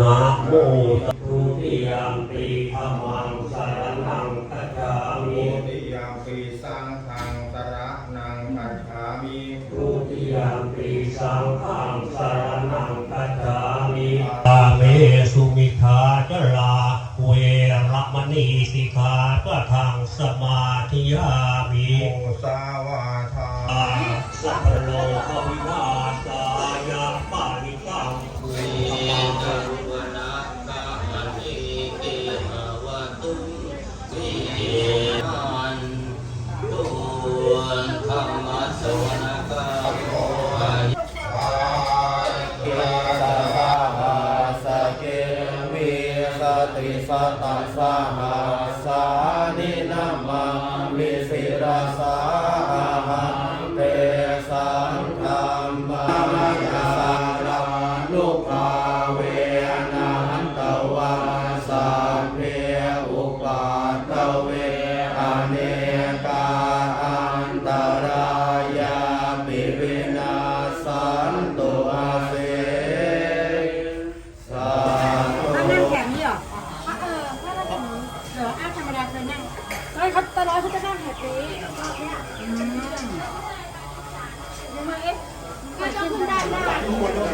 นะโมตุติยังปีขมัง 한국어는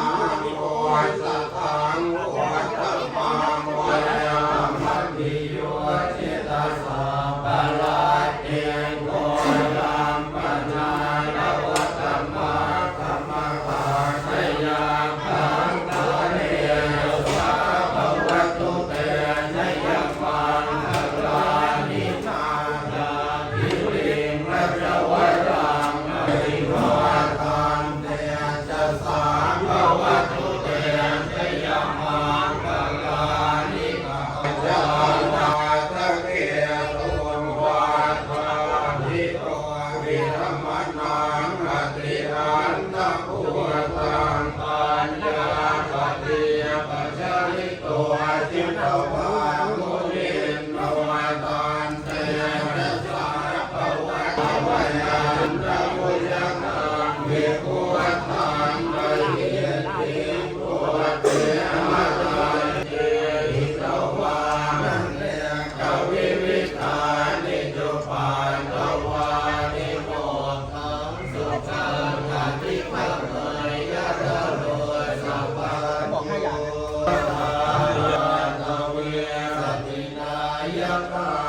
Shabbat.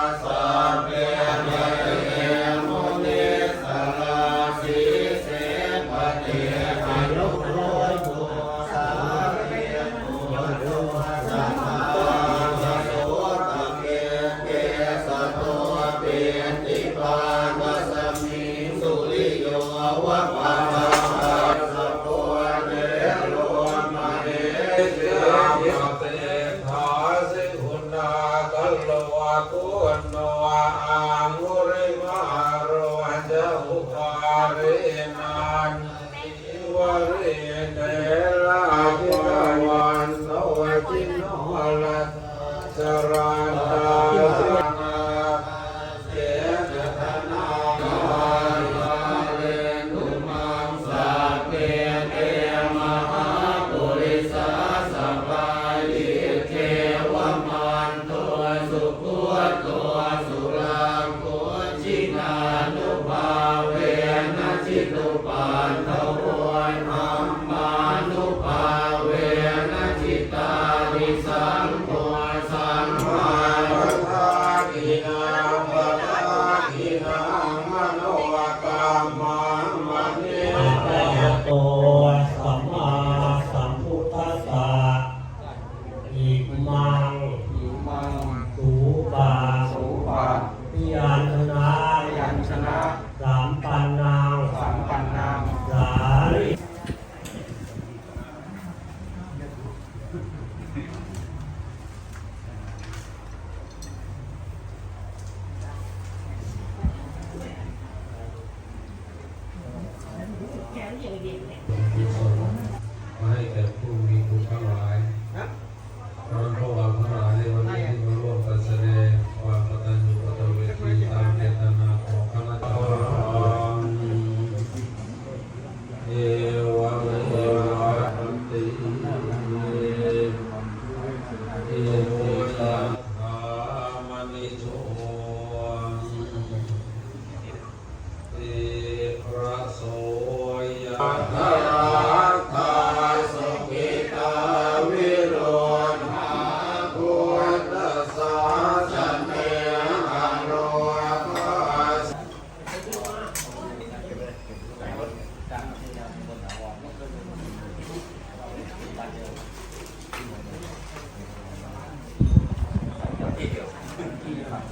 ที่ครับ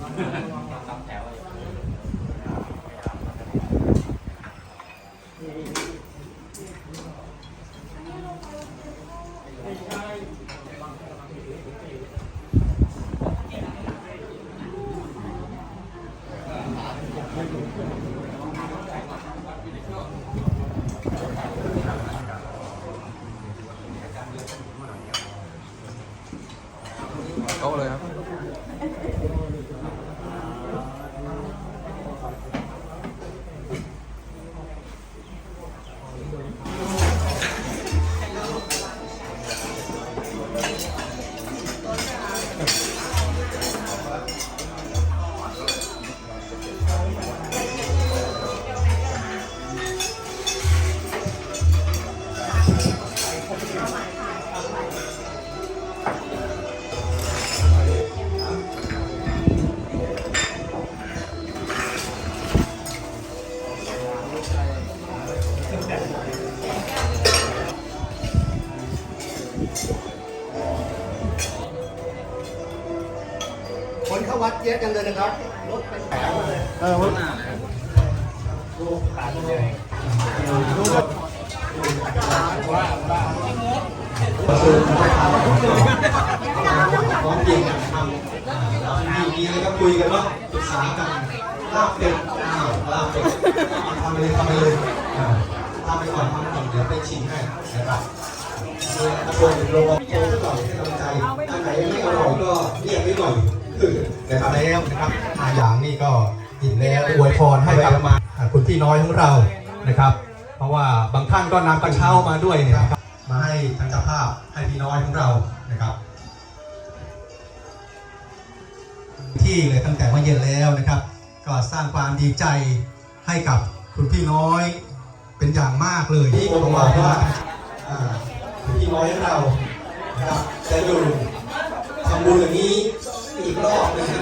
เลยนะครับรถเป็นแถวเลยของจริงอะทำมีมีอะไรก็คุยกันเนาะปรึกษากันลาบเป็ดอ้าวลาบเป็ดทำไปเลยทำไปเลยอ่าทำไปก่อนทำไปก่อนเดี๋ยวไปชิมให้นะครับมีตะโกนโลโก้ก่อนให้กำลังใจถ้าใครยังไม่อร่อยก็เรียกไว้หน่อยนะครับแล้วนะครับอาอย่างนี่ก็อิ่มแล้วอวยพรให้กับมาคุณพี่น้อยของเรานะครับ เพราะว่าบางท่านก็นำกระเช้ามาด้วยเนี่ยนะครับมาให้ทางเจ้าภาพให้พี่น้อยของเรานะครับ ที่เลยตั้งแต่เมื่อเย็นแล้วนะครับ ก็สร้างความดีใจให้กับคุณพี่น้อยเป็นอย่างมากเลยที่ผมบอกว่าอ่าคุณพี่น้อยของเรานะครับจะอยู่ทำบุญอย่างนี้อีกรอบนึง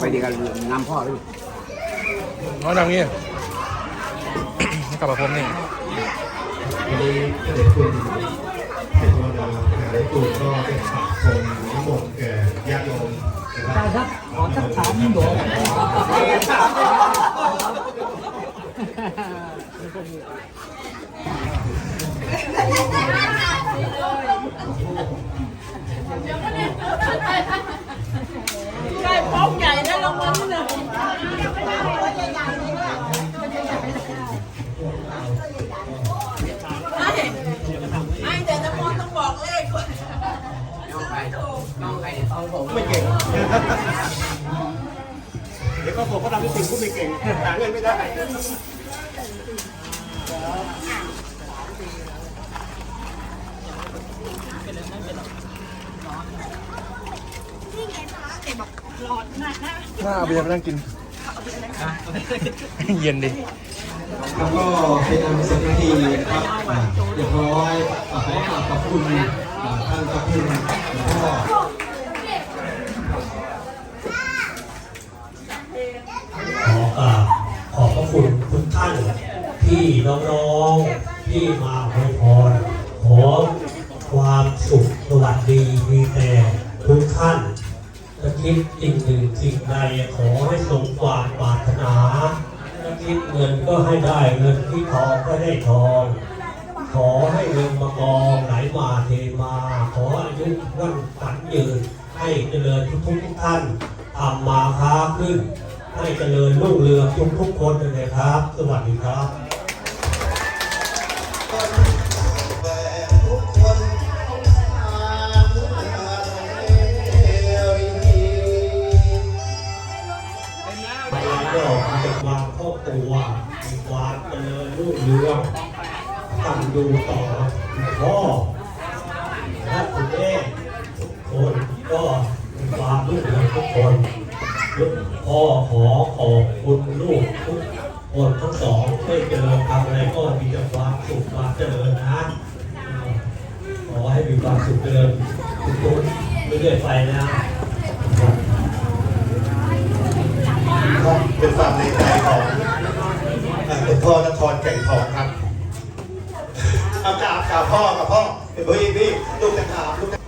ไปดีกันนำพ่อไปน้อยดังนี้กลับมาพบนี่วันนี้เสด็จคุณเป็นวันดาวหลายตูก็เป็นสักส่งนิมนต์แก่ญาติโยมนะครับครับขอสักสามหลวงได้ เดี๋ยวก็บอกว่าทำให้สิ่งผู้ม่เก่งหาเงินไม่ได้หน้าเอาไปยังไม่นั่งกิน เย็นดิ แล้วก็เป็นอันเสร็จพิธีนะครับอ่าเรียบร้อยอ่าขอกราบขอบคุณอ่าท่านพระคุณหลวงพ่อ ที่น้องๆที่มาอวยพรขอความสุขสวัสดีมีแต่ทุกท่านจะคิดสิ่งหนึ่งสิ่งใดขอให้สมความปรารถนาจะคิดเงินก็ให้ได้เงินที่ทองก็ได้ทอง ขอให้เงินมากองไหลมาเทมา ขออายุวันฝันยืนให้เจริญทุกทุกท่านทำมาค้าขึ้น ให้เจริญรุ่งเรืองทุกทุกคนเลยนะครับ สวัสดีครับ ไปแล้วก็มีความครอบครัวมีความเจริญรุ่งเรืองตั้งดูต่อพ่อและคุณแม่ทุกคนก็มีความรุ่งเรืองทุกคนพ่อขอขอบคุณลูกทุกคนทั้งสอง ไม่เจริญทำอะไรก็มีแต่ความสุขความเจริญนะ ขอให้มีความสุขเจริญทุกคนไม่เรื่อยไปนะ ครับเป็นความในใจของอ่าคุณพ่อนครแก่งทองครับเอากราบกราบพ่อกับพ่อเฮ้ยพี่ลูกจะกราบลูกจะ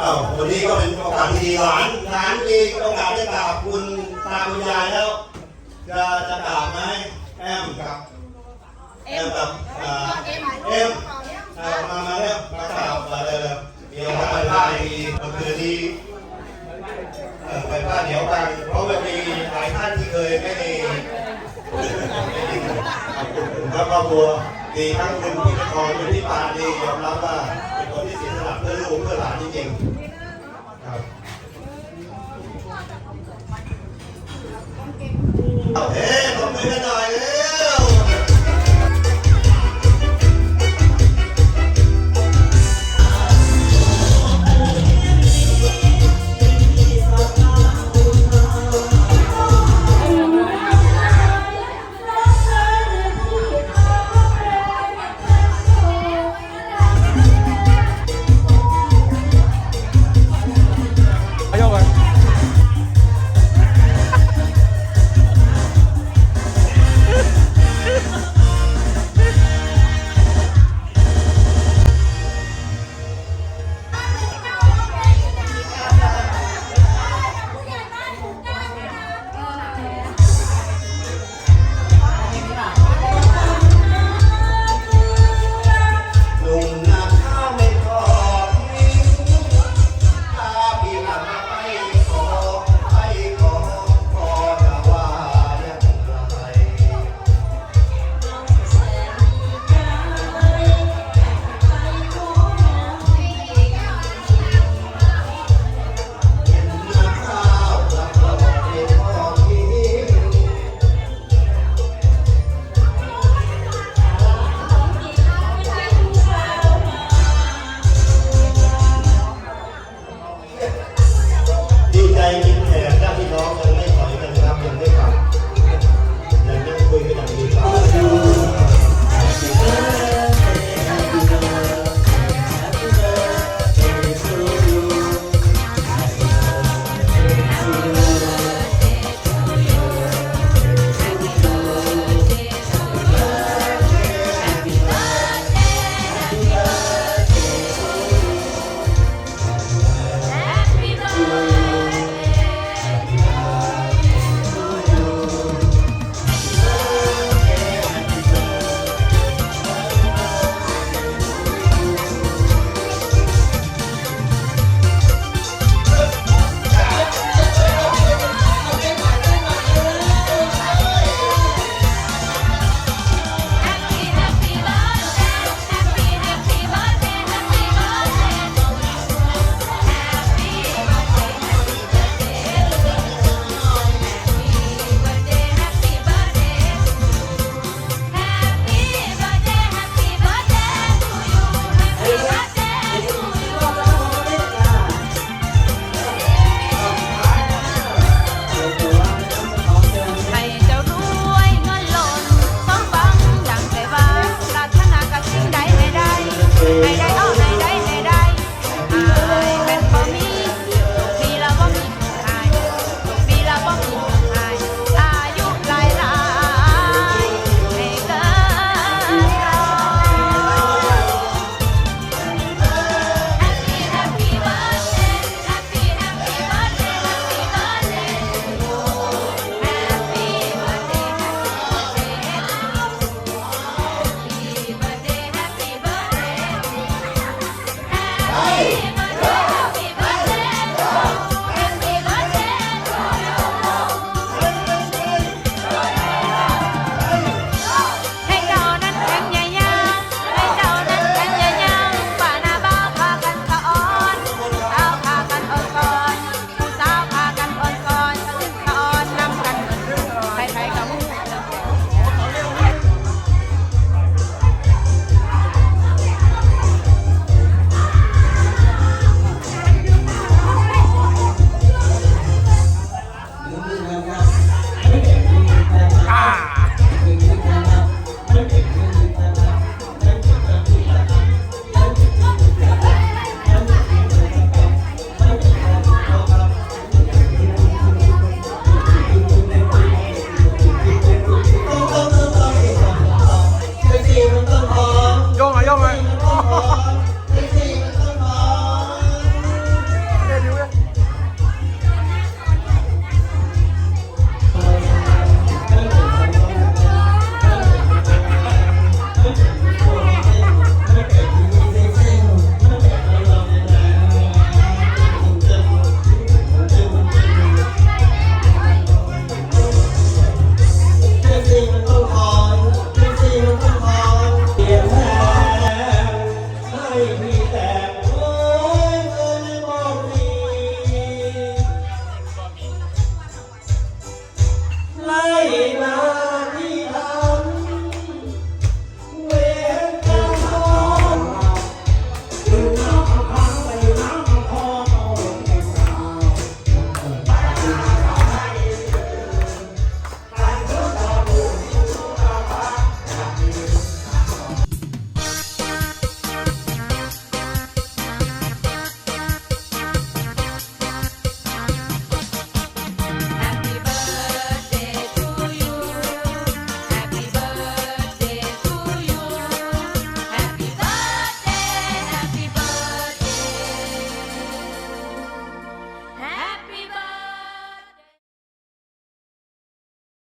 อ้าววันนี้ก็เป็นโอกาสที่ดีหลานหลานมีโอกาสได้กราบคุณตาคุณยายแล้ว จะจะกราบไหมแอมครับแอมกับอ่าเอ็มอ่ามามาแล้วมากราบมาเลยเลยมีโอกาสได้มีเมื่อคืนนี้เอ่อไปบ้าน เหนียวกัน เพราะว่ามีหลายท่านที่เคยไม่ไม่ได้ขอบคุณครับครอบครัวดีทั้งคุณพี่นครคุณพี่ปานดียอมรับว่าเป็นคนที่เสียสละเพื่อลูกเพื่อหลานจริงๆครับเอาเฮ้ผมมือกั